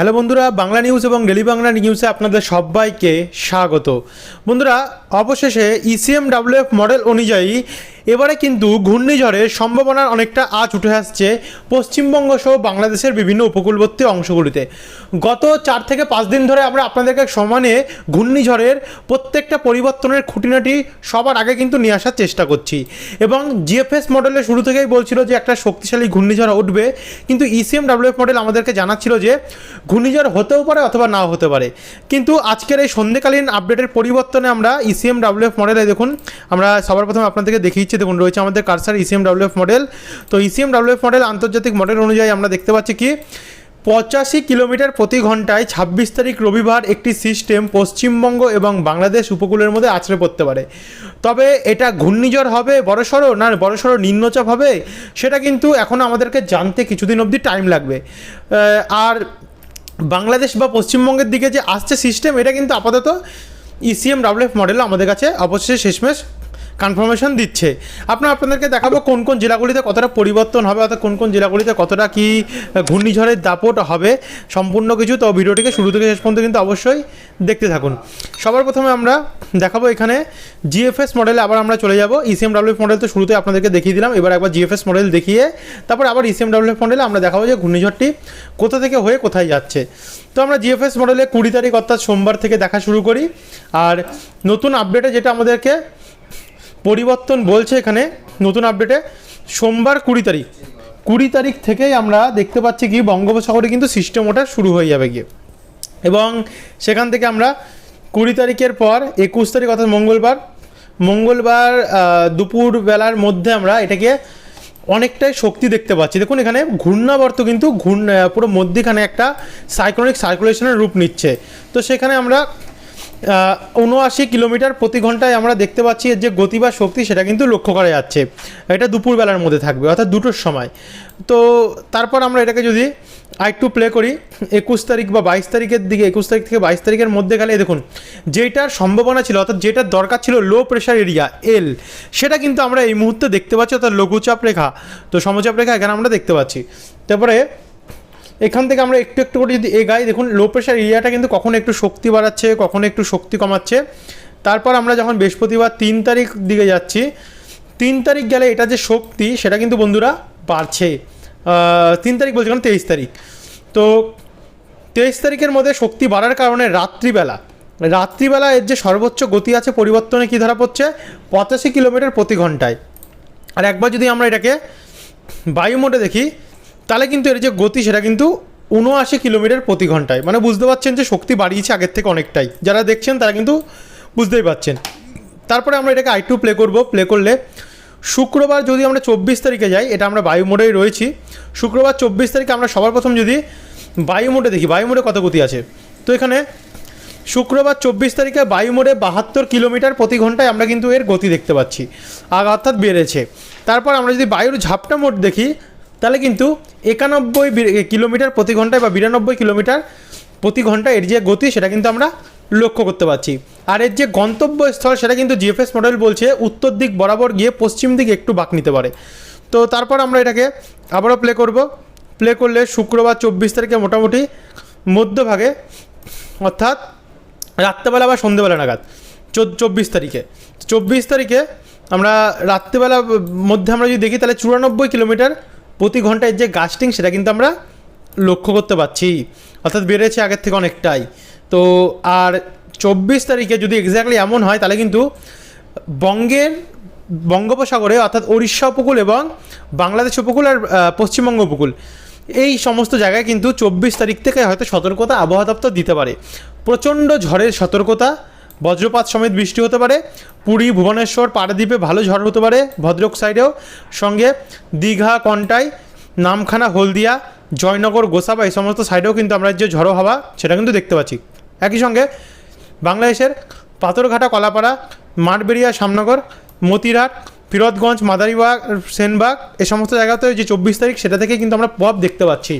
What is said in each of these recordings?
Hello বন্ধুরা, Bangla news এবং daily Bangla নিউজে আপনাদের সবাইকে স্বাগত। বন্ধুরা, অবশেষে ইসিএমডাব্লিউএফ ইসিএম ডাব্লিউএফ মডেল অনুযায়ী এবারে কিন্তু ঘূর্ণিঝড়ের সম্ভাবনার অনেকটা আঁচ উঠে আসছে পশ্চিমবঙ্গ সহ বাংলাদেশের বিভিন্ন উপকূলবর্তী অংশগুলিতে। গত চার থেকে পাঁচ দিন ধরে আমরা আপনাদেরকে সমানে ঘূর্ণিঝড়ের প্রত্যেকটা পরিবর্তনের খুঁটিনাটি সবার আগে কিন্তু নিয়ে আসার চেষ্টা করছি। এবং জিএফএস মডেলের শুরু থেকেই বলছিল যে একটা শক্তিশালী ঘূর্ণিঝড় উঠবে, কিন্তু ইসিএম ডাব্লিউএফ মডেল আমাদেরকে জানাচ্ছিল যে ঘূর্ণিঝড় হতেও পারে অথবা নাও হতে পারে। কিন্তু আজকের এই সন্ধ্যেকালীন আপডেটের পরিবর্তনে আমরা ইসিএম ডাব্লিউএফ মডেলে দেখুন, আমরা সবার প্রথমে আপনাদেরকে দেখিয়েছি দেখুন, রয়েছে আমাদের কারসার ইসিএম ডাব্লিউএফ মডেল তো ইসিএম ডাব্লিউএফ মডেল আন্তর্জাতিক মডেল অনুযায়ী আমরা দেখতে পাচ্ছি কি? পঁচাশি কিলোমিটার প্রতি ঘন্টায় ছাব্বিশ তারিখ রবিবার একটি সিস্টেম পশ্চিমবঙ্গ এবং বাংলাদেশ উপকূলের মধ্যে আছড়ে পড়তে পারে। তবে এটা ঘূর্ণিঝড় হবে বড়সড় না বড়সড় নিম্নচাপ হবে? সেটা কিন্তু এখনও আমাদেরকে জানতে কিছুদিন অবধি টাইম লাগবে। আর বাংলাদেশ বা পশ্চিমবঙ্গের দিকে যে আসছে সিস্টেম এটা কিন্তু আপাতত ইসিএম ডাব্লিউএফ মডেল আমাদের কাছে অবশ্যই শেষমেশ কনফার্মেশন দিচ্ছে। আপনার, আপনাদেরকে দেখাবো কোন কোন জেলাগুলিতে কতটা পরিবর্তন হবে, অর্থাৎ কোন কোন জেলাগুলিতে কতটা কি ঘূর্ণিঝড়ের দাপট হবে, সম্পূর্ণ কিছু। তো ভিডিওটিকে শুরু থেকে শেষ পর্যন্ত কিন্তু অবশ্যই দেখতে থাকুন। সবার প্রথমে আমরা দেখাবো এখানে জিএফএস মডেলে আবার আমরা চলে যাব। ইসিএম ডাব্লিউএফ মডেল তো শুরুতে আপনাদেরকে দেখিয়ে দিলাম। এবার একবার জিএফএস মডেল দেখিয়ে তারপর আবার ইসিএম ডাব্লিউএফ মডেলে আমরা দেখাবো যে ঘূর্ণিঝড়টি কোথা থেকে হয়ে কোথায় যাচ্ছে। তো আমরা জিএফএস মডেলে কুড়ি তারিখ অর্থাৎ সোমবার থেকে দেখা শুরু করি। আর নতুন আপডেটে যেটা আমাদেরকে পরিবর্তন বলছে এখানে নতুন আপডেটে সোমবার কুড়ি তারিখ। কুড়ি তারিখ থেকেই আমরা দেখতে পাচ্ছি কি বঙ্গোপসাগরে কিন্তু সিস্টেম ওটা শুরু হয়ে যাবে গিয়ে। এবং সেখান থেকে আমরা কুড়ি তারিখের পর একুশ তারিখ অর্থাৎ মঙ্গলবার মঙ্গলবার দুপুর বেলার মধ্যে আমরা এটাকে অনেকটাই শক্তি দেখতে পাচ্ছি। দেখুন এখানে ঘূর্ণাবর্ত কিন্তু ঘূর্ণ পুরো মধ্যিখানে একটা সাইক্লোনিক সার্কুলেশনের রূপ নিচ্ছে। তো সেখানে আমরা উনআশি কিলোমিটার প্রতি ঘন্টায় আমরা দেখতে পাচ্ছি এর যে গতি বা শক্তি সেটা কিন্তু লক্ষ্য করা যাচ্ছে। এটা দুপুরবেলার মধ্যে থাকবে, অর্থাৎ দুটোর সময়। তো তারপর আমরা এটাকে যদি আরেকটু প্লে করি, একুশ তারিখ বা বাইশ তারিখের দিকে, একুশ তারিখ থেকে বাইশ তারিখের মধ্যে গেলে দেখুন, যেটার সম্ভাবনা ছিল, অর্থাৎ যেটার দরকার ছিল লো প্রেশার এরিয়া এল সেটা কিন্তু আমরা এই মুহূর্তে দেখতে পাচ্ছি, অর্থাৎ লঘুচাপ রেখা। তো সমচাপ রেখা এখানে আমরা দেখতে পাচ্ছি। তারপরে এখান থেকে আমরা একটু একটু করে যদি এগাই, দেখুন লো প্রেশার এরিয়াটা কিন্তু কখন একটু শক্তি বাড়াচ্ছে, কখন একটু শক্তি কমাচ্ছে। তারপর আমরা যখন বৃহস্পতিবার তিন তারিখ দিকে যাচ্ছি, তিন তারিখ গেলে এটা যে শক্তি, সেটা কিন্তু বন্ধুরা বাড়ছে। তিন তারিখ বলছি কারণ তেইশ তারিখ। তো তেইশ তারিখের মধ্যে শক্তি বাড়ার কারণে রাত্রিবেলা রাত্রিবেলা এর যে সর্বোচ্চ গতি আছে পরিবর্তনে কী ধরা পড়ছে? পঁচাশি কিলোমিটার প্রতি ঘন্টায়। আর একবার যদি আমরা এটাকে বায়ু মোডে দেখি তাহলে কিন্তু এর যে গতি সেটা কিন্তু উনআশি কিলোমিটার প্রতি ঘন্টায়। মানে বুঝতে পারছেন যে শক্তি বাড়িয়েছে আগের থেকে অনেকটাই। যারা দেখছেন তারা কিন্তু বুঝতেই পারছেন। তারপরে আমরা এটাকে আইটু প্লে করব। প্লে করলে শুক্রবার যদি আমরা চব্বিশ তারিখে যাই, এটা আমরা বায়ু মোডেই রয়েছি। শুক্রবার চব্বিশ তারিখে আমরা সবার প্রথম যদি বায়ু মোডে দেখি, বায়ু মোডে কত গতি আছে? তো এখানে শুক্রবার চব্বিশ তারিখে বায়ু মোড়ে বাহাত্তর কিলোমিটার প্রতি ঘন্টায় আমরা কিন্তু এর গতি দেখতে পাচ্ছি। আর অর্থাৎ বেড়েছে। তারপর আমরা যদি বায়ুর ঝাপটা মোট দেখি তাহলে কিন্তু একানব্বই কিলোমিটার প্রতি ঘন্টায় বা বিরানব্বই কিলোমিটার প্রতি ঘন্টায় এর যে গতি সেটা কিন্তু আমরা লক্ষ্য করতে পারছি। আর এর যে গন্তব্যস্থল সেটা কিন্তু জিএফএস মডেল বলছে উত্তর দিক বরাবর গিয়ে পশ্চিম দিক একটু বাঁক নিতে পারে। তো তারপর আমরা এটাকে আবারও প্লে করব। প্লে করলে শুক্রবার চব্বিশ তারিখে মোটামুটি মধ্যভাগে, অর্থাৎ রাত্রেবেলা বা সন্ধেবেলা নাগাদ চব্বিশ তারিখে। চব্বিশ তারিখে আমরা রাত্রেবেলা, মধ্যে আমরা যদি দেখি তাহলে চুরানব্বই কিলোমিটার প্রতি ঘন্টায় যে গাস্টিং সেটা কিন্তু আমরা লক্ষ্য করতে পারছি। অর্থাৎ বেড়েছে আগের থেকে অনেকটাই। তো আর চব্বিশ তারিখে যদি এক্স্যাক্টলি এমন হয়, তাহলে কিন্তু বঙ্গের বঙ্গোপসাগরে, অর্থাৎ উড়িষ্যা উপকূল এবং বাংলাদেশ উপকূল আর পশ্চিমবঙ্গ উপকূল, এই সমস্ত জায়গায় কিন্তু চব্বিশ তারিখ থেকে হয়তো সতর্কতা আবহাওয়া দপ্তর দিতে পারে। প্রচণ্ড ঝড়ের সতর্কতা বজ্রপাত সমেত বৃষ্টি হতে পারে। পুরী, ভুবনেশ্বর পারাদ্বীপে ভালো ঝড় হতে পারে ভদ্রক সাইডেও। সঙ্গে দীঘা, কন্টাই, নামখানা, হলদিয়া, জয়নগর, গোসাবা এই সমস্ত সাইডেও কিন্তু আমরা যে ঝড়ো হাওয়া সেটা কিন্তু দেখতে পাচ্ছি। একই সঙ্গে বাংলাদেশের পাথরঘাটা, কলাপাড়া, মাঠবেড়িয়া শ্যামনগর মতিরাট ফিরোজগঞ্জ, মাদারীবাগ, সেনবাগ এ সমস্ত জায়গাতে যে চব্বিশ তারিখ সেটা থেকে কিন্তু আমরা পপ দেখতে পাচ্ছি।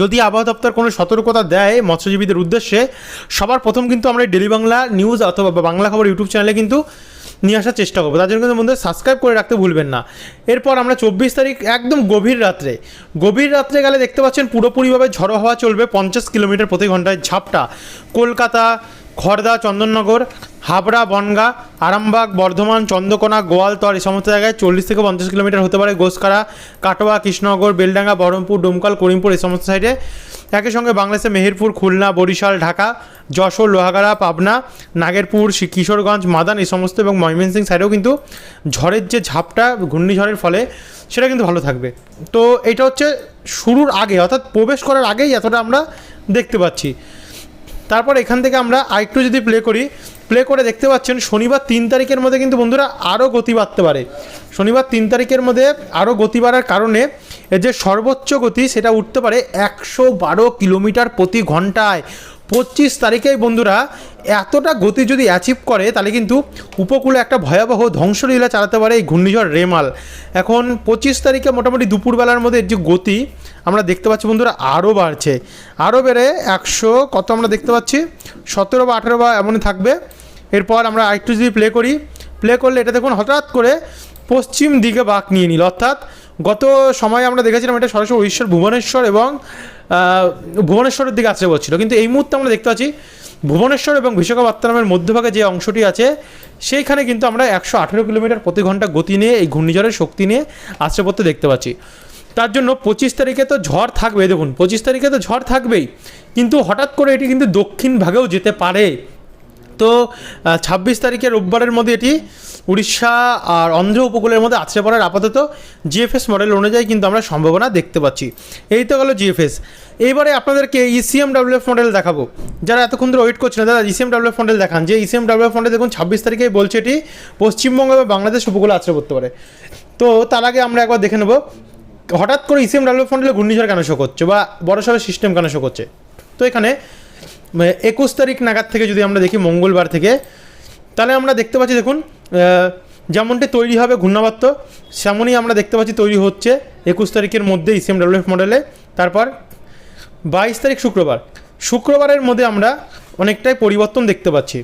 যদি আবহাওয়া দপ্তর কোনো সতর্কতা দেয় মৎস্যজীবীদের উদ্দেশ্যে, সবার প্রথম কিন্তু আমরা ডেলি বাংলা নিউজ অথবা বাংলা খবর ইউটিউব চ্যানেলে কিন্তু নিয়ে আসার চেষ্টা করব। তার জন্য কিন্তু বন্ধুরা সাবস্ক্রাইব করে রাখতে ভুলবেন না। এরপর আমরা চব্বিশ তারিখ একদম গভীর রাত্রে গভীর রাত্রে গেলে দেখতে পাচ্ছেন পুরোপুরিভাবে ঝড়ো হওয়া চলবে পঞ্চাশ কিলোমিটার প্রতি ঘন্টায় ঝাপটা। কলকাতা খড়দা চন্দননগর, হাবড়া, বনগা, আরামবাগ, বর্ধমান, চন্দ্রকোনা গোয়ালতর এই সমস্ত জায়গায় চল্লিশ থেকে পঞ্চাশ কিলোমিটার হতে পারে গোসকারা কাটোয়া, কৃষ্ণনগর, বেলডাঙ্গা, বহরমপুর, ডোমকল, করিমপুর এই সমস্ত সাইডে একই সঙ্গে বাংলাদেশে মেহেরপুর, খুলনা, বরিশাল, ঢাকা, যশোর, লোহাগাড়া, পাবনা, নাগেরপুর কিশোরগঞ্জ, মাদান এই সমস্ত এবং ময়মনসিং সাইডেও কিন্তু ঝড়ের যে ঝাপটা, ঘূর্ণিঝড়ের ফলে সেটা কিন্তু ভালো থাকবে। তো এটা হচ্ছে শুরুর আগে, অর্থাৎ প্রবেশ করার আগেই এতটা আমরা দেখতে পাচ্ছি। তারপর এখান থেকে আমরা আরেকটু যদি প্লে করি প্লে করে দেখতে পাচ্ছেন শনিবার তিন তারিখের মধ্যে কিন্তু বন্ধুরা আরও গতি বাড়তে পারে। শনিবার তিন তারিখের মধ্যে আরও গতি বাড়ার কারণে এর যে সর্বোচ্চ গতি সেটা উঠতে পারে একশো বারো কিলোমিটার প্রতি ঘন্টায়। পঁচিশ তারিখেই বন্ধুরা এতটা গতি যদি অ্যাচিভ করে, তাহলে কিন্তু উপকূলে একটা ভয়াবহ ধ্বংসলীলা চালাতে পারে এই ঘূর্ণিঝড় রেমাল। এখন পঁচিশ তারিখে মোটামুটি দুপুরবেলার মধ্যে যে গতি, আমরা দেখতে পাচ্ছি বন্ধুরা আরও বাড়ছে। আরও বেড়ে একশো, কত আমরা দেখতে পাচ্ছি? সতেরো বা আঠেরো বা এমনই থাকবে। এরপর আমরা আরেকটু যদি প্লে করি প্লে করলে এটা দেখুন হঠাৎ করে পশ্চিম দিকে বাঁক নিয়ে নিল। অর্থাৎ গত সময়ে আমরা দেখেছিলাম এটা সরাসরি উড়িষ্যার ভুবনেশ্বর এবং ভুবনেশ্বরের দিকে আছড়ে পড়ছিল কিন্তু এই মুহূর্তে আমরা দেখতে পাচ্ছি ভুবনেশ্বর এবং বিশাখাপত্তনমের মধ্যভাগে যে অংশটি আছে, সেইখানে কিন্তু আমরা একশো আঠেরো কিলোমিটার প্রতি ঘণ্টা গতি নিয়ে, এই ঘূর্ণিঝড়ের শক্তি নিয়ে আশ্রয় পড়তে দেখতে পাচ্ছি। তার জন্য পঁচিশ তারিখে তো ঝড় থাকবে দেখুন, পঁচিশ তারিখে তো ঝড় থাকবেই। কিন্তু হঠাৎ করে এটি কিন্তু দক্ষিণ ভাগেও যেতে পারে। তো ছাব্বিশ তারিখে রোববারের মধ্যে এটি উড়িষ্যা আর অন্ধ্র উপকূলের মধ্যে আছড়ে পড়ার আপাতত জিএফএস মডেল অনুযায়ী কিন্তু আমরা সম্ভাবনা দেখতে পাচ্ছি। এই তো গেল জিএফএস। এইবারে আপনাদেরকে ইসিএম ডাব্লিউএফ মডেল দেখাবো। যারা এতক্ষণ ধরে ওয়েট করছিলেন E ইসিএম ডাব্লিউএফ মডেল দেখান। যে ইসিএম ডাব্লিউএফ মডেল দেখুন, ছাব্বিশ তারিখেই বলছে এটি পশ্চিমবঙ্গ বা বাংলাদেশ উপকূলে আছড়ে পড়তে পারে। তো তার আগে আমরা একবার দেখে নেব, হঠাৎ করে ইসিএম ডাব্লিউএফ মডেলে ঘূর্ণিঝড় কেন শো করছে বা বড়সড় সিস্টেম কেন শো করছে তো এখানে একুশ তারিখ নাগাদ থেকে যদি আমরা দেখি মঙ্গলবার থেকে, তাহলে আমরা দেখতে পাচ্ছি, দেখুন যেমনটি তৈরি হবে ঘূর্ণাবর্ত, সেমনই আমরা দেখতে পাচ্ছি তৈরি হচ্ছে একুশ তারিখের মধ্যে ইসিএম ডাব্লিউএফ মডেলে তারপর বাইশ তারিখ শুক্রবার। শুক্রবারের মধ্যে আমরা অনেকটাই পরিবর্তন দেখতে পাচ্ছি।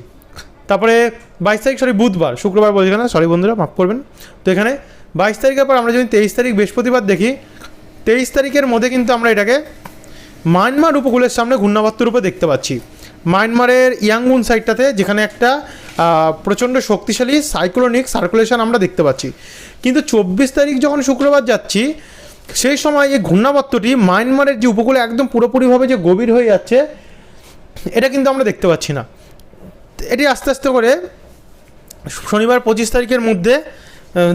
তারপরে বাইশ তারিখ সরি বুধবার। শুক্রবার বলছি না সরি বন্ধুরা, মাফ করবেন। তো এখানে বাইশ তারিখের পর আমরা যদি তেইশ তারিখ বৃহস্পতিবার দেখি, তেইশ তারিখের মধ্যে কিন্তু আমরা এটাকে মায়ানমার উপকূলের সামনে ঘূর্ণাবর্ত রূপে দেখতে পাচ্ছি। মায়ানমারের ইয়াংগুন সাইডটাতে যেখানে একটা প্রচণ্ড শক্তিশালী সাইক্লোনিক সার্কুলেশন আমরা দেখতে পাচ্ছি। কিন্তু চব্বিশ তারিখ যখন শুক্রবার যাচ্ছি, সেই সময় এই ঘূর্ণাবর্তটি মায়ানমারের যে উপকূলে একদম পুরোপুরিভাবে যে গভীর হয়ে যাচ্ছে, এটা কিন্তু আমরা দেখতে পাচ্ছি না। এটি আস্তে আস্তে করে শনিবার পঁচিশ তারিখের মধ্যে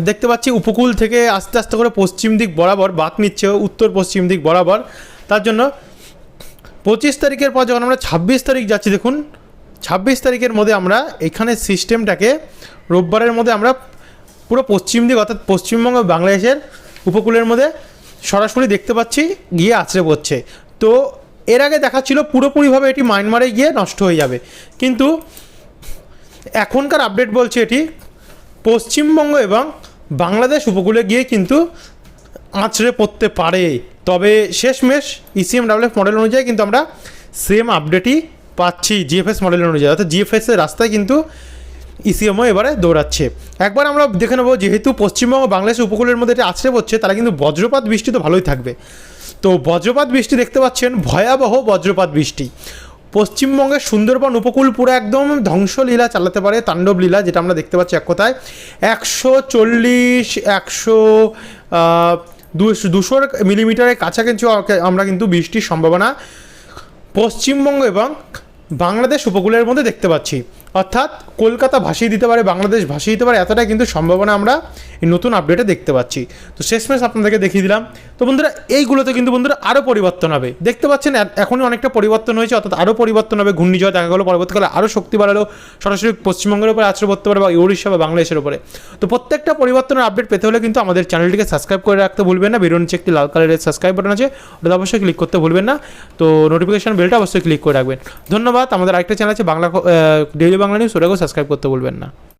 দেখতে পাচ্ছি উপকূল থেকে আস্তে আস্তে করে পশ্চিম দিক বরাবর বাঁক নিচ্ছে, উত্তর পশ্চিম দিক বরাবর। তার জন্য পঁচিশ তারিখের পর যখন আমরা ছাব্বিশ তারিখ যাচ্ছি, দেখুন, ছাব্বিশ তারিখের মধ্যে আমরা এখানে সিস্টেমটাকে রোববারের মধ্যে আমরা পুরো পশ্চিম দিক অর্থাৎ পশ্চিমবঙ্গ, বাংলাদেশের উপকূলের মধ্যে সরাসরি দেখতে পাচ্ছি, গিয়ে আছড়ে পড়ছে। তো এর আগে দেখাচ্ছিল পুরোপুরিভাবে এটি মায়ানমারে গিয়ে নষ্ট হয়ে যাবে। কিন্তু এখনকার আপডেট বলছে এটি পশ্চিমবঙ্গ এবং বাংলাদেশ উপকূলে গিয়ে কিন্তু আঁচড়ে পড়তে পারে। তবে শেষমেশ E ইসিএম ডাব্লিউএফ মডেল অনুযায়ী কিন্তু আমরা সেম আপডেটই পাচ্ছি জিএফএস মডেল অনুযায়ী। অর্থাৎ জিএফএসের রাস্তায় কিন্তু ইসিএমও এবারে দৌড়াচ্ছে। একবার আমরা দেখে নেব, যেহেতু পশ্চিমবঙ্গ বাংলাদেশ উপকূলের মধ্যে এটা আছড়ে পড়ছে তারা কিন্তু বজ্রপাত বৃষ্টি তো ভালোই থাকবে। তো বজ্রপাত বৃষ্টি দেখতে পাচ্ছেন, ভয়াবহ বজ্রপাত বৃষ্টি। পশ্চিমবঙ্গের সুন্দরবন উপকূল পুরো একদম ধ্বংসলীলা চালাতে পারে তাণ্ডব লীলা যেটা আমরা দেখতে পাচ্ছি এক কথায়। একশো চল্লিশ, একশো দুশোর মিলিমিটারের কাছাকাছি আমরা কিন্তু বৃষ্টির সম্ভাবনা পশ্চিমবঙ্গ এবং বাংলাদেশ উপকূলের মধ্যে দেখতে পাচ্ছি। অর্থাৎ কলকাতা ভাসিয়ে দিতে পারে, বাংলাদেশ ভাসিয়ে দিতে পারে, এতটাই কিন্তু সম্ভাবনা আমরা এই নতুন আপডেটে দেখতে পাচ্ছি। তো শেষমেশ আপনাদেরকে দেখিয়ে দিলাম। তো বন্ধুরা, এইগুলোতে কিন্তু বন্ধুরা আরও পরিবর্তন হবে। দেখতে পাচ্ছেন এখনই অনেকটা পরিবর্তন হয়েছে, অর্থাৎ আরও পরিবর্তন হবে। ঘূর্ণিঝড় দেখা গেলো পরবর্তীকালে আরও শক্তি বাড়ালো, সরাসরি পশ্চিমবঙ্গের উপরে আশ্রয় পড়তে পারে বা উড়িষ্যা বা বাংলাদেশের উপরে। তো প্রত্যেকটা পরিবর্তনের আপডেট পেতে হলে কিন্তু আমাদের চ্যানেলটিকে সাবস্ক্রাইব করে রাখতে ভুলবেন না। ভিডিও নিচে একটি লাল কালারের সাবস্ক্রাইব বাটন আছে ওটা অবশ্যই ক্লিক করতে ভুলবেন না। তো নোটিফিকেশন বেলটা অবশ্যই ক্লিক করে রাখবেন। ধন্যবাদ। আমাদের আরেকটা চ্যানেল আছে, বাংলা ডেইলি বাংলা নিউজ ওটাকেও সাবস্ক্রাইব করতে বলবেন না।